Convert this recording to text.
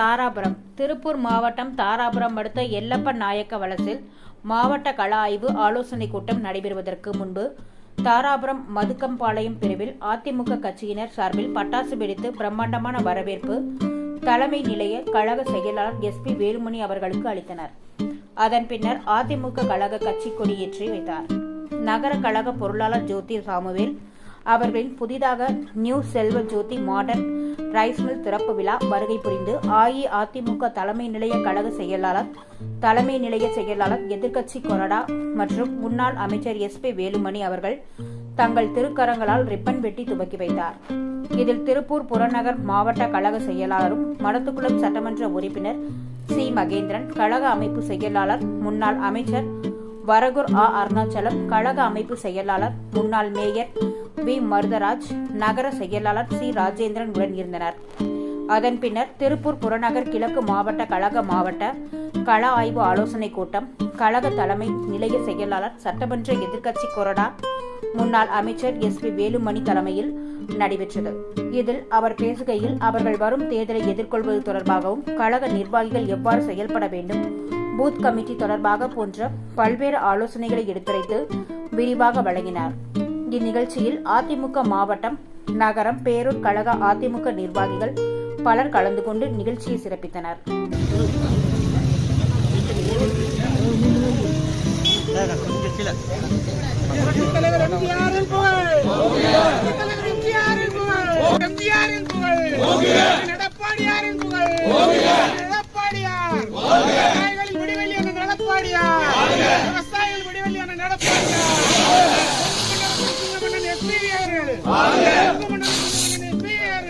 தாராபுரம். திருப்பூர் மாவட்டம் தாராபுரம் அடுத்த எல்லப்ப நாயக்க வலசில் மாவட்ட கள ஆய்வு ஆலோசனை கூட்டம் நடைபெறுவதற்கு முன்பு தாராபுரம் மதுக்கம்பாளையம் பிரிவில் அதிமுக கட்சியினர் சார்பில் பட்டாசு வெடித்து பிரம்மாண்டமான வரவேற்பு தலைமை நிலைய கழக செயலாளர் எஸ் பி வேலுமணி அவர்களுக்கு அளித்தனர். அதன் பின்னர் அதிமுக கழக கட்சி கொடியேற்றி வைத்தார். நகர கழக பொருளாளர் ஜோதி சாமுவேல் அவர்களின் புதிதாக நியூ செல்வ ஜோதி மாடர்ன் ரைஸ் மில் திறப்பு விழா வருகை புரிந்து அஇஅதிமுக தலைமை நிலைய கழக செயலாளர் தலைமை நிலைய செயலாளர் எதிர்க்கட்சி கொறடா மற்றும் முன்னாள் அமைச்சர் எஸ் பி வேலுமணி அவர்கள் தங்கள் திருக்கரங்களால் ரிப்பன் வெட்டி துவக்கி வைத்தார். இதில் திருப்பூர் புறநகர் மாவட்ட கழக செயலாளரும் மடத்துக்குளம் சட்டமன்ற உறுப்பினர் சி மகேந்திரன் கழக அமைப்பு செயலாளர் முன்னாள் அமைச்சர் வரகூர் ஆ. அருணாச்சலம் கழக அமைப்பு செயலாளர் முன்னாள் மேயர் வி. மருதராஜ் நகர செயலாளர் சி. ராஜேந்திரன் உடன் இருந்தனர். அதன் பின்னர் திருப்பூர் புறநகர் கிழக்கு மாவட்ட கழக மாவட்ட கள ஆய்வு ஆலோசனை கூட்டம் கழக தலைமை நிலைய செயலாளர் சட்டமன்ற எதிர்க்கட்சி கொறடா முன்னாள் அமைச்சர் எஸ். பி. வேலுமணி தலைமையில் நடைபெற்றது. இதில் அவர் பேசுகையில் அவர்கள் வரும் தேர்தலை எதிர்கொள்வது தொடர்பாகவும் கழக நிர்வாகிகள் எவ்வாறு செயல்பட வேண்டும் பூத் கமிட்டி தொடர்பாக போன்ற பல்வேறு ஆலோசனைகளை எடுத்துரைத்து விரிவாக வழங்கினார். இந்நிகழ்ச்சியில் அதிமுக மாவட்டம் நகரம் பேரூர் கழக அதிமுக நிர்வாகிகள் பலர் கலந்து கொண்டு நிகழ்ச்சியை சிறப்பித்தனர். தலைவர் விவசாயிகள் விடிவெளியான நடப்பாடியார் சிங்கமன்னன் எஸ்பிவி அவர்கள் சிங்கமன்னன்